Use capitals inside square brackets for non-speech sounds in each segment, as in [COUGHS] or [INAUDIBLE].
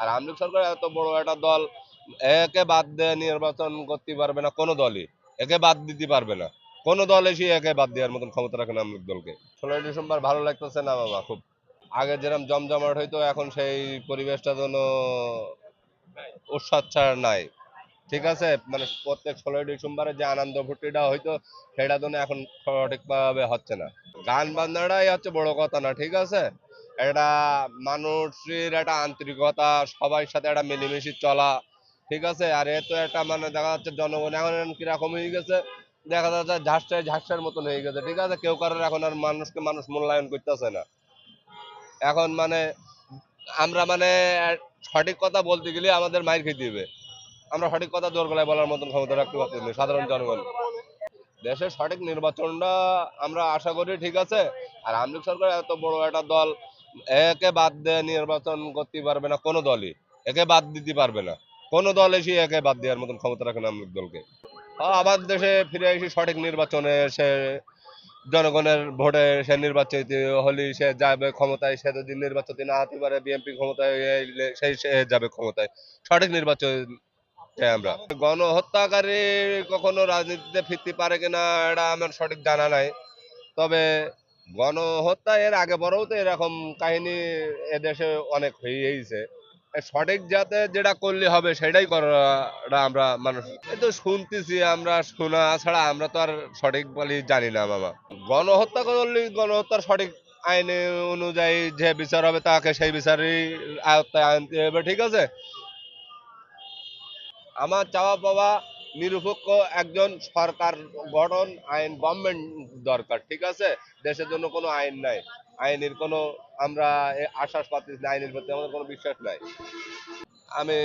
আর আমলিক সরকার এত বড় একটা দল, একে বাদ দিয়ে নির্বাচন করতে পারবে না কোনো দলই। একে বাদ দিতে পারবে না। কোনো দল এসে একে বাদ দেওয়ার মতন ক্ষমতা রাখে না আমলিক দলকে। ষোলোই ডিসেম্বর ভালো লাগতেছে না বাবা, খুব। আগে যেরকম জমজমাট হইতো, এখন সেই পরিবেশটা যেন উৎসাচ্ছার নাই। ঠিক আছে? মানে প্রত্যেক ষোলোই ডিসেম্বরে যে আনন্দ ফুর্তিটা হইতো, সেটা যেন এখন সঠিকভাবে হচ্ছে না। গান বাজনাটাই হচ্ছে বড় কথা না, ঠিক আছে? এটা মানুষের একটা আন্তরিকতা, সবার সাথে একটা মিলেমিশে চলা, ঠিক আছে? আর এ তো একটা মানে দেখা যাচ্ছে জনগণ এখন কীরকম হয়ে গেছে, দেখা যাচ্ছে ঝাঁসটায় ঝাঁসের মতন হয়ে গেছে, ঠিক আছে? কেউ কারোর এখন আর মানুষকে মানুষ মূল্যায়ন করতেছে না। এখন মানে আমরা মানে সঠিক কথা বলতে গেলে আমাদের মাইর খেতে দিবে আমরা সঠিক কথা জোর গলায় বলার মতন ক্ষমতা রাখতে পারছি সাধারণ জনগণ। দেশের সঠিক নির্বাচনটা আমরা আশা করি, ঠিক আছে? আর আমলিক সরকার এত বড় একটা দল একে বাদ দিয়ে নির্বাচন করতে পারবে না কোনো দলই। একে বাদ দিতে পারবে না। কোনো দল এসে একে বাদ দেওয়ার মতন ক্ষমতা রাখে না আমলিক দলকে। আবার দেশে ফিরে এসে সঠিক নির্বাচনে সে জনগণের ভোটে সে নির্বাচিত হলে সে যাবে ক্ষমতায়, সে যদি নির্বাচিত না হতে পারে, বিএনপি ক্ষমতায় সেই সে যাবে ক্ষমতায়। সঠিক নির্বাচন আমরা। গণহত্যাকারী কখনো রাজনীতিতে ফিরতে পারে কিনা, এটা আমার সঠিক জানা নাই। তবে গণহত্যা এর আগে বড়ও তো এরকম কাহিনী এদেশে অনেক হয়েইছে। সঠিক যাতে যেটা করলে হবে সেটাই করাটা আমরা মানুষ তো শুনতেছি আমরা, শোনা ছাড়া আমরা তো আর সঠিক বলি জানি না মামা গণহত্যা করলে গণহত্যার সঠিক আইন অনুযায়ী যে বিচার হবে তাকে সেই বিচারই আয়ত্তায় আনতে হবে, ঠিক আছে? আমার চাওয়া পাওয়া নিরপেক্ষ একজন সরকার গঠন আইন গভর্নমেন্ট দরকার, ঠিক আছে? দেশের জন্য কোনো আইন নাই। আইনের কোনো আমরা আশ্বাস পাচ্ছি আইনের প্রতি আমাদের কোনো বিশ্বাস নাই। আমি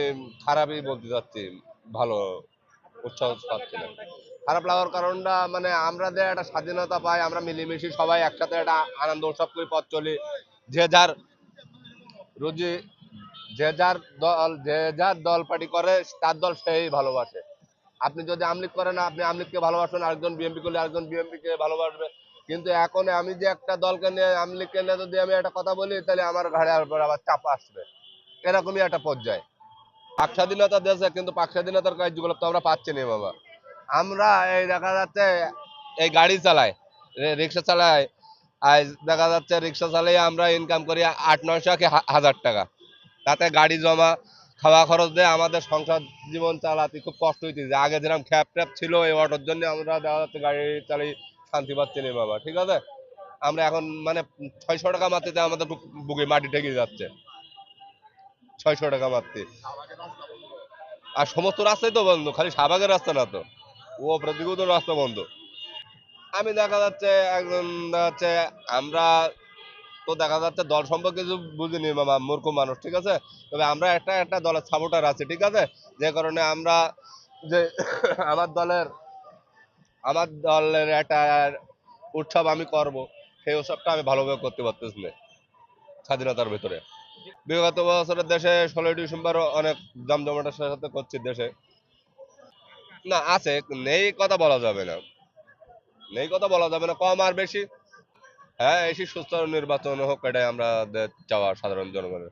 খারাপই বলতে চাচ্ছি, ভালো উৎসাহ পাচ্ছি না। খারাপ লাগার কারণটা মানে আমরা যে একটা স্বাধীনতা পাই, আমরা মিলেমিশে সবাই একসাথে একটা আনন্দ উৎসব করে পথ চলি। যে যার রোজি, যে যার দল, যে যার দল পার্টি করে, তার দল সেই ভালোবাসে। আপনি যদি আমলিক করেন, আপনি আমলিককে ভালোবাসবেন, আরেকজন বিএমপি করলে আরেকজন বিএমপি কে ভালোবাসবে। কিন্তু এখন আমি যে একটা দলকে নিয়ে, আমলিককে নিয়ে যদি আমি একটা কথা বলি, তাহলে আমার ঘাড়ে আবার চাপা আসবে। এরকমই একটা পর্যায়ে। পাক স্বাধীনতা দেশে, কিন্তু পাক স্বাধীনতার কার্যকলাপ তো আমরা পাচ্ছি না, বাবা। আমরা এই দেখা যাচ্ছে, এই গাড়ি চালাই রিক্সা চালাই, আজ দেখা যাচ্ছে রিক্সা চালিয়ে আমরা ইনকাম করি আট নয়শো কি হাজার টাকা। তাতে গাড়ি জমা খাওয়া খরচ দিয়ে আমাদের সংসার জীবন চালাতে খুব কষ্ট হইতেছে। আগে যেরকম খ্যাপ ট্যাপ ছিল এই অটোর জন্য আমরা দেখা যাচ্ছে গাড়ি চালিয়ে শান্তি পাচ্ছি না বাবা, ঠিক আছে? আমরা এখন মানে ছয়শো টাকা মারতে আমাদের বুক- মাটি ঠেকে যাচ্ছে। ছয়শো টাকা মারতে। আর সমস্ত রাস্তাই তো বন্ধ, খালি শাহবাগের রাস্তা না তো? ও প্রতিকূল রাস্তা বন্ধ। আমি দেখা যাচ্ছে একজন, দেখা যাচ্ছে আমরা তো দেখা যাচ্ছে দল সম্পর্কে কিছু বুঝিনি মামা মূর্খ মানুষ, ঠিক আছে? তবে আমরা একটা একটা দলের সাপোর্টার আছি, ঠিক আছে? যে কারণে আমরা যে [COUGHS] আমার দলের আমার দলের একটা উৎসব আমি করব, সেই উৎসবটা আমি ভালোভাবে করতে পারতেছি না, স্বাধীনতার ভিতরে। বিগত বছরের দেশে ষোলোই ডিসেম্বর অনেক জমজমাটের সাথে করছি দেশে। না, আছে, নেই কথা বলা যাবে না। নেই কথা বলা যাবে না, কম আর বেশি। হ্যাঁ এসে সুস্থ নির্বাচন হোক এটাই আমরা চাওয়া সাধারণ জনগণের।